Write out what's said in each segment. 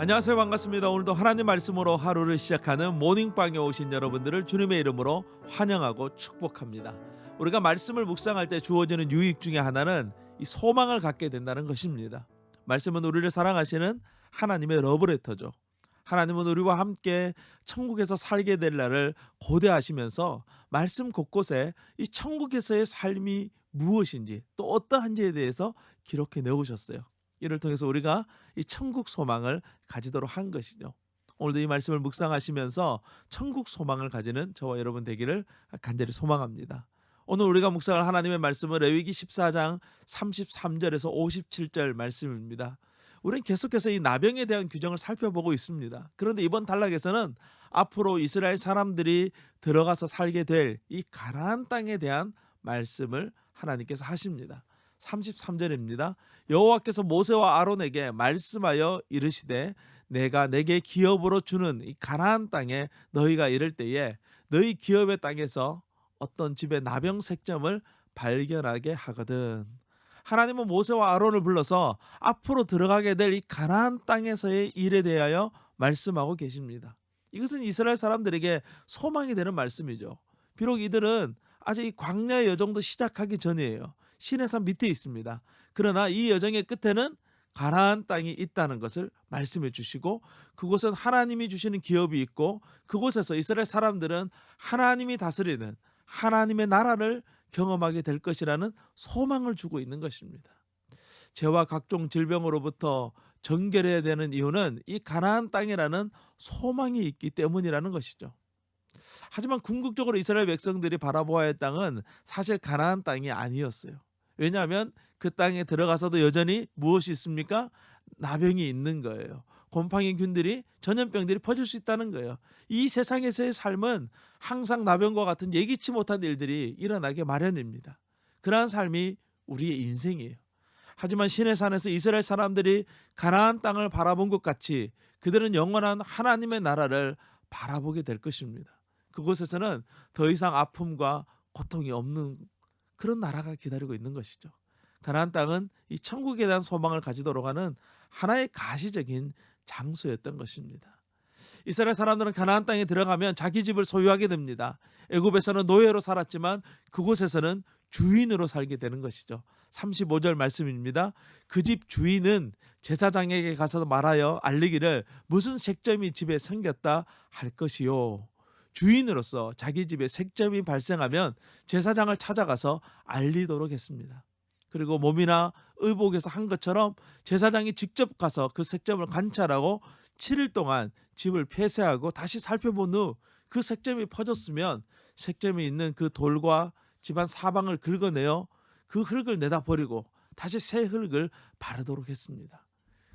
안녕하세요. 반갑습니다. 오늘도 하나님 말씀으로 하루를 시작하는 모닝방에 오신 여러분들을 주님의 이름으로 환영하고 축복합니다. 우리가 말씀을 묵상할 때 주어지는 유익 중에 하나는 이 소망을 갖게 된다는 것입니다. 말씀은 우리를 사랑하시는 하나님의 러브레터죠. 하나님은 우리와 함께 천국에서 살게 될 날을 고대하시면서 말씀 곳곳에 이 천국에서의 삶이 무엇인지 또 어떠한지에 대해서 기록해 내오셨어요 이를 통해서 우리가 이 천국 소망을 가지도록 한 것이죠. 오늘도 이 말씀을 묵상하시면서 천국 소망을 가지는 저와 여러분 되기를 간절히 소망합니다. 오늘 우리가 묵상할 하나님의 말씀은 레위기 14장 33절에서 57절 말씀입니다. 우리는 계속해서 이 나병에 대한 규정을 살펴보고 있습니다. 그런데 이번 단락에서는 앞으로 이스라엘 사람들이 들어가서 살게 될 이 가나안 땅에 대한 말씀을 하나님께서 하십니다. 33절입니다. 여호와께서 모세와 아론에게 말씀하여 이르시되 내가 내게 기업으로 주는 이 가나안 땅에 너희가 이를 때에 너희 기업의 땅에서 어떤 집의 나병 색점을 발견하게 하거든. 하나님은 모세와 아론을 불러서 앞으로 들어가게 될 이 가나안 땅에서의 일에 대하여 말씀하고 계십니다. 이것은 이스라엘 사람들에게 소망이 되는 말씀이죠. 비록 이들은 아직 이 광야의 여정도 시작하기 전이에요. 시내산 밑에 있습니다. 그러나 이 여정의 끝에는 가나안 땅이 있다는 것을 말씀해 주시고 그곳은 하나님이 주시는 기업이 있고 그곳에서 이스라엘 사람들은 하나님이 다스리는 하나님의 나라를 경험하게 될 것이라는 소망을 주고 있는 것입니다. 죄와 각종 질병으로부터 정결해야 되는 이유는 이 가나안 땅이라는 소망이 있기 때문이라는 것이죠. 하지만 궁극적으로 이스라엘 백성들이 바라보아야 할 땅은 사실 가나안 땅이 아니었어요. 왜냐하면 그 땅에 들어가서도 여전히 무엇이 있습니까? 나병이 있는 거예요. 곰팡이 균들이 전염병들이 퍼질 수 있다는 거예요. 이 세상에서의 삶은 항상 나병과 같은 예기치 못한 일들이 일어나게 마련입니다. 그러한 삶이 우리의 인생이에요. 하지만 시내산에서 이스라엘 사람들이 가나안 땅을 바라본 것 같이 그들은 영원한 하나님의 나라를 바라보게 될 것입니다. 그곳에서는 더 이상 아픔과 고통이 없는 그런 나라가 기다리고 있는 것이죠. 가나안 땅은 이 천국에 대한 소망을 가지도록 하는 하나의 가시적인 장소였던 것입니다. 이스라엘 사람들은 가나안 땅에 들어가면 자기 집을 소유하게 됩니다. 애굽에서는 노예로 살았지만 그곳에서는 주인으로 살게 되는 것이죠. 35절 말씀입니다. 그 집 주인은 제사장에게 가서 말하여 알리기를 무슨 색점이 집에 생겼다 할 것이요. 주인으로서 자기 집에 색점이 발생하면 제사장을 찾아가서 알리도록 했습니다. 그리고 몸이나 의복에서 한 것처럼 제사장이 직접 가서 그 색점을 관찰하고 7일 동안 집을 폐쇄하고 다시 살펴본 후 그 색점이 퍼졌으면 색점이 있는 그 돌과 집안 사방을 긁어내어 그 흙을 내다 버리고 다시 새 흙을 바르도록 했습니다.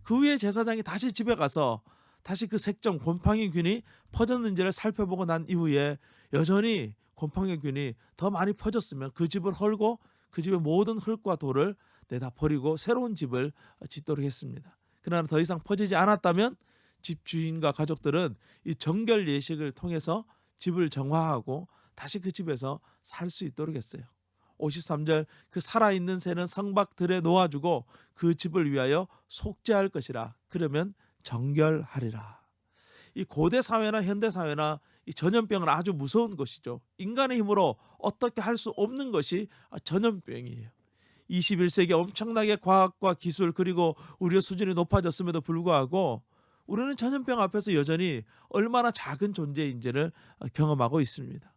그 후에 제사장이 다시 집에 가서 다시 그 색점 곰팡이균이 퍼졌는지를 살펴보고 난 이후에 여전히 곰팡이균이 더 많이 퍼졌으면 그 집을 헐고 그 집의 모든 흙과 돌을 내다 버리고 새로운 집을 짓도록 했습니다. 그러나 더 이상 퍼지지 않았다면 집 주인과 가족들은 이 정결 예식을 통해서 집을 정화하고 다시 그 집에서 살 수 있도록 했어요. 53절 그 살아있는 새는 성박들에 놓아주고 그 집을 위하여 속죄할 것이라 그러면 정결하리라. 이 고대 사회나 현대 사회나 이 전염병은 아주 무서운 것이죠. 인간의 힘으로 어떻게 할 수 없는 것이 전염병이에요. 21세기 엄청나게 과학과 기술 그리고 의료 수준이 높아졌음에도 불구하고 우리는 전염병 앞에서 여전히 얼마나 작은 존재인지를 경험하고 있습니다.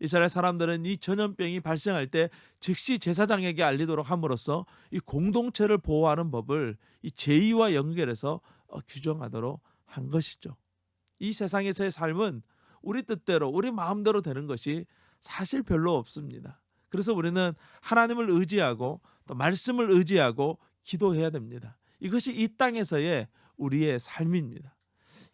이스라엘 사람들은 이 전염병이 발생할 때 즉시 제사장에게 알리도록 함으로써 이 공동체를 보호하는 법을 이 제의와 연결해서 어, 규정하도록 한 것이죠. 이 세상에서의 삶은 우리 뜻대로 우리 마음대로 되는 것이 사실 별로 없습니다. 그래서 우리는 하나님을 의지하고 또 말씀을 의지하고 기도해야 됩니다. 이것이 이 땅에서의 우리의 삶입니다.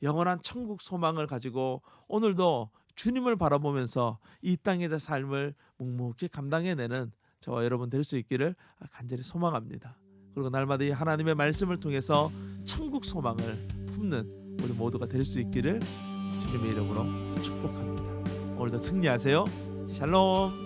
영원한 천국 소망을 가지고 오늘도 주님을 바라보면서 이 땅의 삶을 묵묵히 감당해내는 저와 여러분 될 수 있기를 간절히 소망합니다. 그리고 날마다 이 하나님의 말씀을 통해서 천국 소망을 품는 우리 모두가 될 수 있기를 주님의 이름으로 축복합니다. 오늘도 승리하세요. 샬롬.